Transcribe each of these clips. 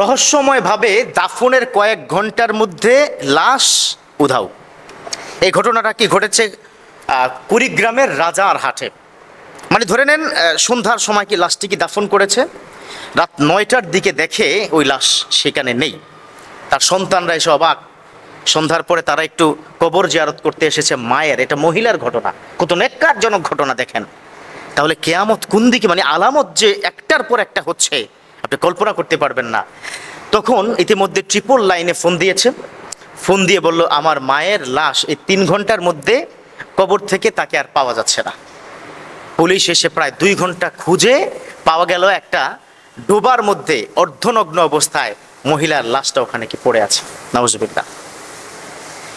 রহস্যময়ভাবে দাফনের কয়েক ঘণ্টার মধ্যে লাশ উধাও। এই ঘটনাটা কি ঘটেছে কুড়িগ্রামের রাজার হাটে? মানে ধরে নেন সন্ধ্যার সময় কি লাশটি কি দাফন করেছে? রাত নয়টার দিকে দেখে ওই লাশ সেখানে নেই। তার সন্তানরা এসে অবাক। সন্ধ্যার পরে তারা একটু কবর জিয়ারত করতে এসেছে মায়ের। এটা মহিলার ঘটনা। কত নেককারজনক ঘটনা দেখেন। তাহলে কেয়ামত কোন দিকে? মানে আলামত যে একটার পর একটা হচ্ছে। আপনি কল্পনা করতে পারবেন না। তখন ইতিমধ্যে ট্রিপল লাইনে ফোন দিয়েছে। ফোন দিয়ে বলল, আমার মায়ের লাশ এই তিন ঘণ্টার মধ্যে কবর থেকে তাকে আর পাওয়া যাচ্ছে না। পুলিশ এসে প্রায় দুই ঘণ্টা খুঁজে পাওয়া গেল একটা ডোবার মধ্যে অর্ধনগ্ন অবস্থায় মহিলার লাশটা ওখানে কি পড়ে আছে। নওয়াজবিল্লা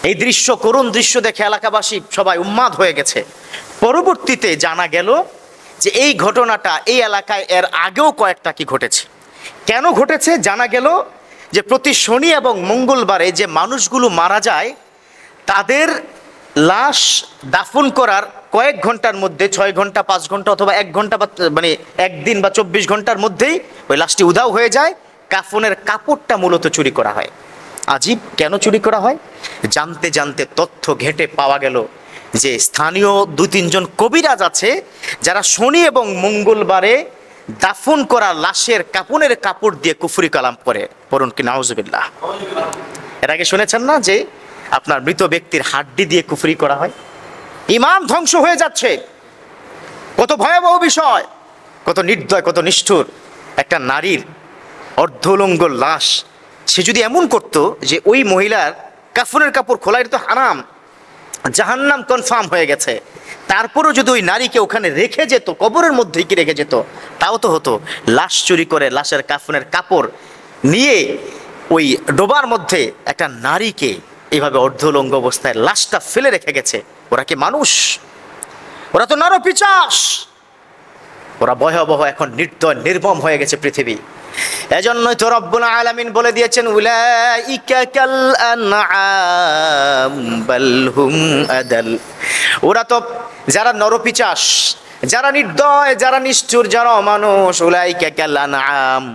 এই দৃশ্য, করুণ দৃশ্য দেখে এলাকাবাসী সবাই উন্মাদ হয়ে গেছে। পরবর্তীতে জানা গেল যে এই ঘটনাটা এই এলাকায় এর আগেও কয়েকটা কি ঘটেছে। কেন ঘটেছে? জানা গেল যে প্রতি শনি এবং মঙ্গলবারে যে মানুষগুলো মারা যায়, তাদের লাশ দাফন করার কয়েক ঘণ্টার মধ্যে, ছয় ঘণ্টা, পাঁচ ঘণ্টা অথবা এক ঘণ্টা বা মানে একদিন বা চব্বিশ ঘণ্টার মধ্যেই ওই লাশটি উধাও হয়ে যায়। কাফনের কাপড়টা মূলত চুরি করা হয়। আজীব কেন চুরি করা হয়? জানতে জানতে তথ্য ঘেটে পাওয়া গেল যে স্থানীয় দু তিনজন কবিরাজ আছে, যারা শনি এবং মঙ্গলবারে দাফন করা লাশের কাপনের কাপড় দিয়ে কুফরি কালাম করে। পড়ুন কি নাউজুবিল্লাহ। এর আগে শুনেছেন না যে আপনার মৃত ব্যক্তির হাড্ডি দিয়ে কুফরি করা হয়? ইমান ধ্বংস হয়ে যাচ্ছে। কত ভয়াবহ বিষয়, কত নির্দয়, কত নিষ্ঠুর। একটা নারীর অর্ধলঙ্গ লাশ, সে যদি এমন করতো যে ওই মহিলার কাফনের কাপড় খোলা, এটা তো হারাম। জাহান্নাম কনফার্ম হয়ে গেছে। তারপরও যদি ওই নারীকে ওখানে রেখে যেত, কবরের মধ্যে কি রেখে যেত? তাও তো হতো। লাশ চুরি করে লাশের কাফনের কাপড় নিয়ে ওই ডোবার মধ্যে একটা নারীকে এইভাবে অর্ধলঙ্গ অবস্থায় লাশটা ফেলে রেখে গেছে। ওরা কি মানুষ? ওরা তো নরপিচাস! ওরা ভয়াবহ এখন নির্দয়, নির্মম হয়ে গেছে পৃথিবী। এজন্যই তো রব্বুল আলামিন বলে দিয়েছেন, উলাইকা আনআম বাল আদাল। ওরা তো যারা নরপিচাস, যারা নির্দয়, যারা নিষ্ঠুর, যারা অমানুষ, উলাইকা কাল আনআম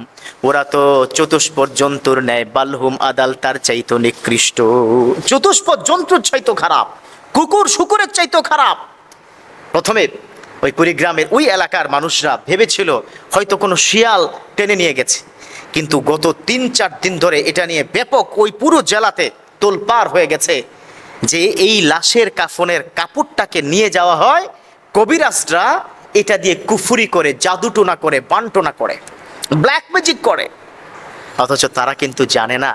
ওরা তো চতুষ্পদ জন্তুর ন্যায় বালহুম আদাল তার চাইতো নিকৃষ্ট। চতুষ্পদ জন্তুর চাইতো খারাপ, কুকুর শুকুরের চাইতো খারাপ। প্রথমে ওই কুড়িগ্রামের ওই এলাকার মানুষরা ভেবেছিল হয়তো কোনো শিয়াল টেনে নিয়ে গেছে। কিন্তু গত তিন চার দিন ধরে এটা নিয়ে ব্যাপক ওই পুরো জেলাতে তোলপার হয়ে গেছে যে এই লাশের কাফনের কাপড়টাকে নিয়ে যাওয়া হয়, কবিরাজরা এটা দিয়ে কুফুরি করে, জাদুটোনা করে, বান্টনা করে ব্ল্যাক ম্যাজিক করে। অথচ তারা কিন্তু জানে না,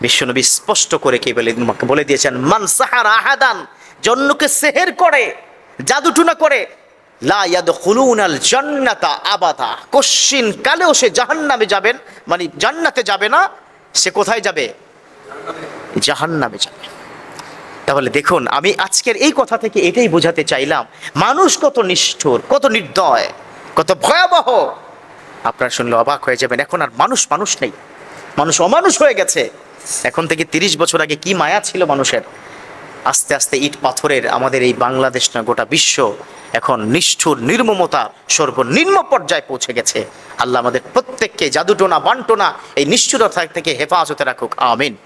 বিশ্বনবী স্পষ্ট করে কি বলে বলে দিয়েছেন, মান সাহার আহাদান, জন্যকে সেহের করে, জাদুটুনা করে লা ইয়াদখুলুনাল জান্নাতা আবাদা। কশ্চিন কালেও সে জাহান্নামে যাবেন মানে জান্নাতে যাবে না, সে কোথায় যাবে? জাহান্নামে যাবে। তাহলে দেখুন, আমি আজকের এই কথা থেকে এটাই বোঝাতে চাইলাম, মানুষ কত নিষ্ঠুর, কত নির্দয়, কত ভয়াবহ। আপনারা শুনলে অবাক হয়ে যাবেন, এখন আর মানুষ মানুষ নেই। মানুষ অমানুষ হয়ে গেছে। এখন থেকে তিরিশ বছর আগে কি মায়া ছিল মানুষের? আস্তে আস্তে ইট পাথরের আমাদের এই বাংলাদেশ না, গোটা বিশ্ব এখন নিষ্ঠুর নির্মমতা সর্বনিম্ন পর্যায়ে পৌঁছে গেছে। আল্লাহ আমাদের প্রত্যেককে জাদুটোনা, বান্টোনা, এই নিষ্ঠুরতা থেকে হেফাজতে রাখুক। আমিন।